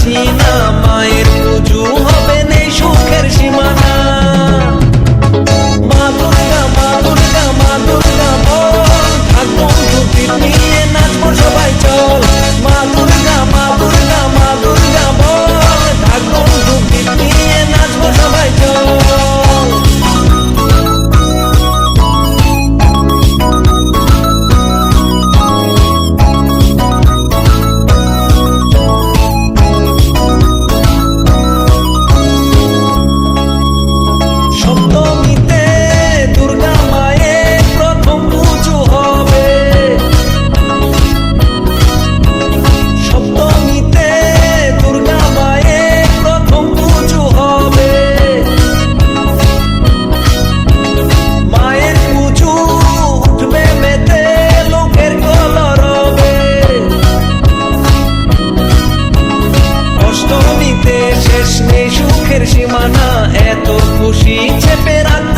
পাচ্ছি মায়ের পুজো। শেষ নেই সুখের সীমানা এত খুশি চেপে রাখ